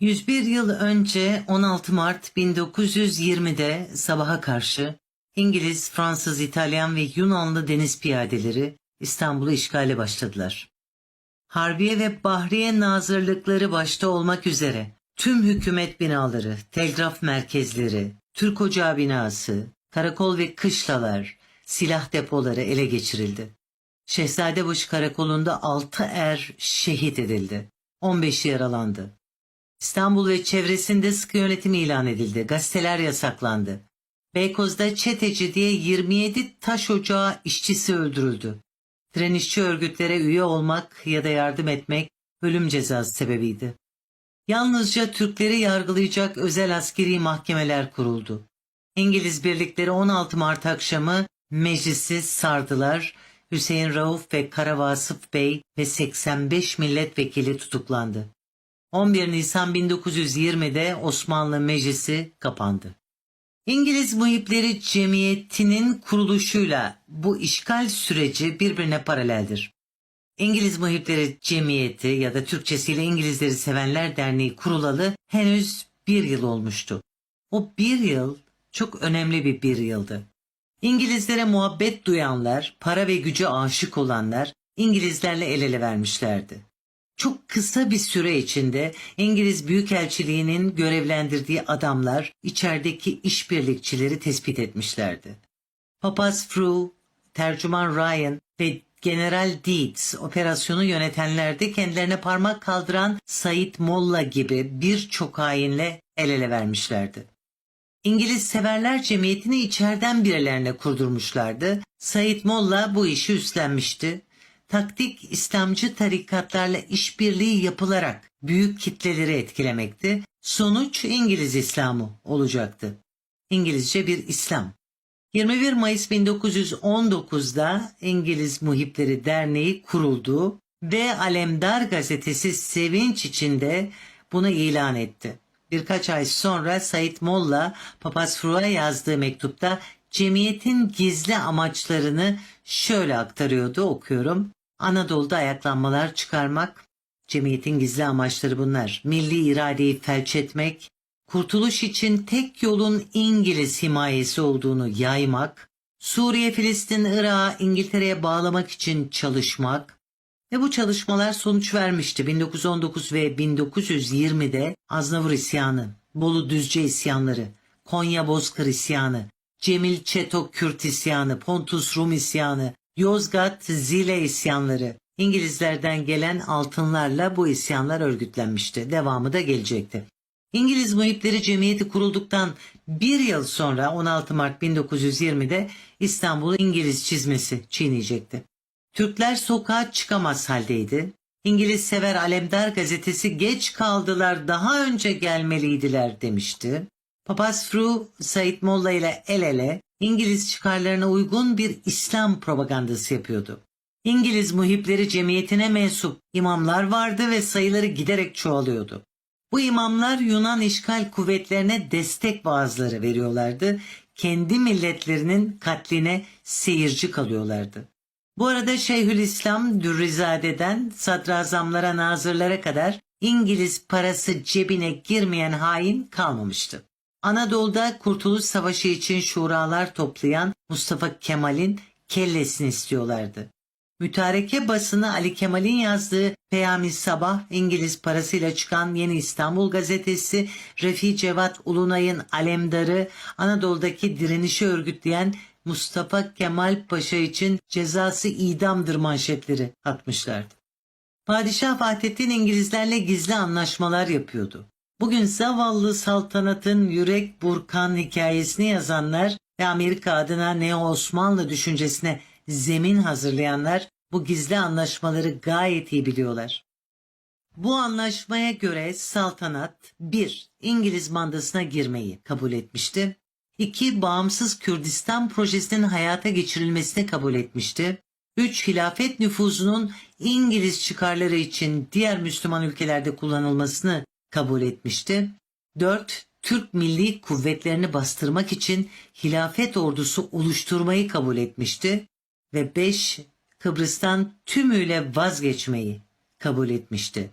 101 yıl önce 16 Mart 1920'de sabaha karşı İngiliz, Fransız, İtalyan ve Yunanlı deniz piyadeleri İstanbul'u işgale başladılar. Harbiye ve Bahriye Nazırlıkları başta olmak üzere tüm hükümet binaları, telgraf merkezleri, Türk Ocağı binası, karakol ve kışlalar, silah depoları ele geçirildi. Şehzadebaşı karakolunda 6 er şehit edildi. 15 yaralandı. İstanbul ve çevresinde sıkı yönetim ilan edildi. Gazeteler yasaklandı. Beykoz'da çeteci diye 27 taş ocağı işçisi öldürüldü. Direnişçi örgütlere üye olmak ya da yardım etmek ölüm cezası sebebiydi. Yalnızca Türkleri yargılayacak özel askeri mahkemeler kuruldu. İngiliz birlikleri 16 Mart akşamı meclisi sardılar. Hüseyin Rauf ve Kara Vasıf Bey ve 85 milletvekili tutuklandı. 11 Nisan 1920'de Osmanlı Meclisi kapandı. İngiliz Muhipleri Cemiyeti'nin kuruluşuyla bu işgal süreci birbirine paraleldir. İngiliz Muhipleri Cemiyeti ya da Türkçesiyle İngilizleri Sevenler Derneği kurulalı henüz bir yıl olmuştu. O bir yıl çok önemli bir bir yıldı. İngilizlere muhabbet duyanlar, para ve güce aşık olanlar İngilizlerle el ele vermişlerdi. Çok kısa bir süre içinde İngiliz Büyükelçiliği'nin görevlendirdiği adamlar içerideki işbirlikçileri tespit etmişlerdi. Papaz Frew, tercüman Ryan ve General Deeds operasyonu yönetenler de kendilerine parmak kaldıran Said Molla gibi birçok hainle el ele vermişlerdi. İngiliz Severler Cemiyeti'ni içeriden birilerine kurdurmuşlardı. Said Molla bu işi üstlenmişti. Taktik İslamcı tarikatlarla işbirliği yapılarak büyük kitleleri etkilemekti. Sonuç İngiliz İslamı olacaktı. İngilizce bir İslam. 21 Mayıs 1919'da İngiliz Muhipleri Derneği kuruldu ve Alemdar gazetesi sevinç içinde bunu ilan etti. Birkaç ay sonra Said Molla Papaz Fru'a yazdığı mektupta cemiyetin gizli amaçlarını şöyle aktarıyordu okuyorum. Anadolu'da ayaklanmalar çıkarmak, cemiyetin gizli amaçları bunlar. Milli iradeyi felç etmek, kurtuluş için tek yolun İngiliz himayesi olduğunu yaymak, Suriye, Filistin, Irak'ı İngiltere'ye bağlamak için çalışmak ve bu çalışmalar sonuç vermişti. 1919 ve 1920'de Aznavur isyanı, Bolu Düzce isyanları, Konya Bozkır isyanı, Cemil Çetok Kürt isyanı, Pontus Rum isyanı, Yozgat Zile isyanları, İngilizlerden gelen altınlarla bu isyanlar örgütlenmişti. Devamı da gelecekti. İngiliz Muhipleri Cemiyeti kurulduktan bir yıl sonra 16 Mart 1920'de İstanbul'u İngiliz çizmesi çiğneyecekti. Türkler sokağa çıkamaz haldeydi. İngiliz Sever Alemdar gazetesi geç kaldılar daha önce gelmeliydiler demişti. Papaz Fru Said Molla ile el ele İngiliz çıkarlarına uygun bir İslam propagandası yapıyordu. İngiliz muhipleri cemiyetine mensup imamlar vardı ve sayıları giderek çoğalıyordu. Bu imamlar Yunan işgal kuvvetlerine destek vaazları veriyorlardı. Kendi milletlerinin katline seyirci kalıyorlardı. Bu arada Şeyhülislam Dürrizade'den sadrazamlara, nazırlara kadar İngiliz parası cebine girmeyen hain kalmamıştı. Anadolu'da Kurtuluş Savaşı için şuralar toplayan Mustafa Kemal'in kellesini istiyorlardı. Mütareke basını Ali Kemal'in yazdığı Peyami Sabah İngiliz parasıyla çıkan Yeni İstanbul gazetesi Refi Cevat Ulunay'ın Alemdarı Anadolu'daki direnişi örgütleyen Mustafa Kemal Paşa için cezası idamdır manşetleri atmışlardı. Padişah Vahdettin İngilizlerle gizli anlaşmalar yapıyordu. Bugün zavallı saltanatın yürek burkan hikayesini yazanlar ve Amerika adına Neo Osmanlı düşüncesine zemin hazırlayanlar bu gizli anlaşmaları gayet iyi biliyorlar. Bu anlaşmaya göre saltanat 1. İngiliz mandasına girmeyi kabul etmişti. 2. Bağımsız Kürdistan projesinin hayata geçirilmesini kabul etmişti. 3. Hilafet nüfuzunun İngiliz çıkarları için diğer Müslüman ülkelerde kullanılmasını kabul etmişti. 4. Türk Milli Kuvvetlerini bastırmak için hilafet ordusu oluşturmayı kabul etmişti ve 5. Kıbrıs'tan tümüyle vazgeçmeyi kabul etmişti.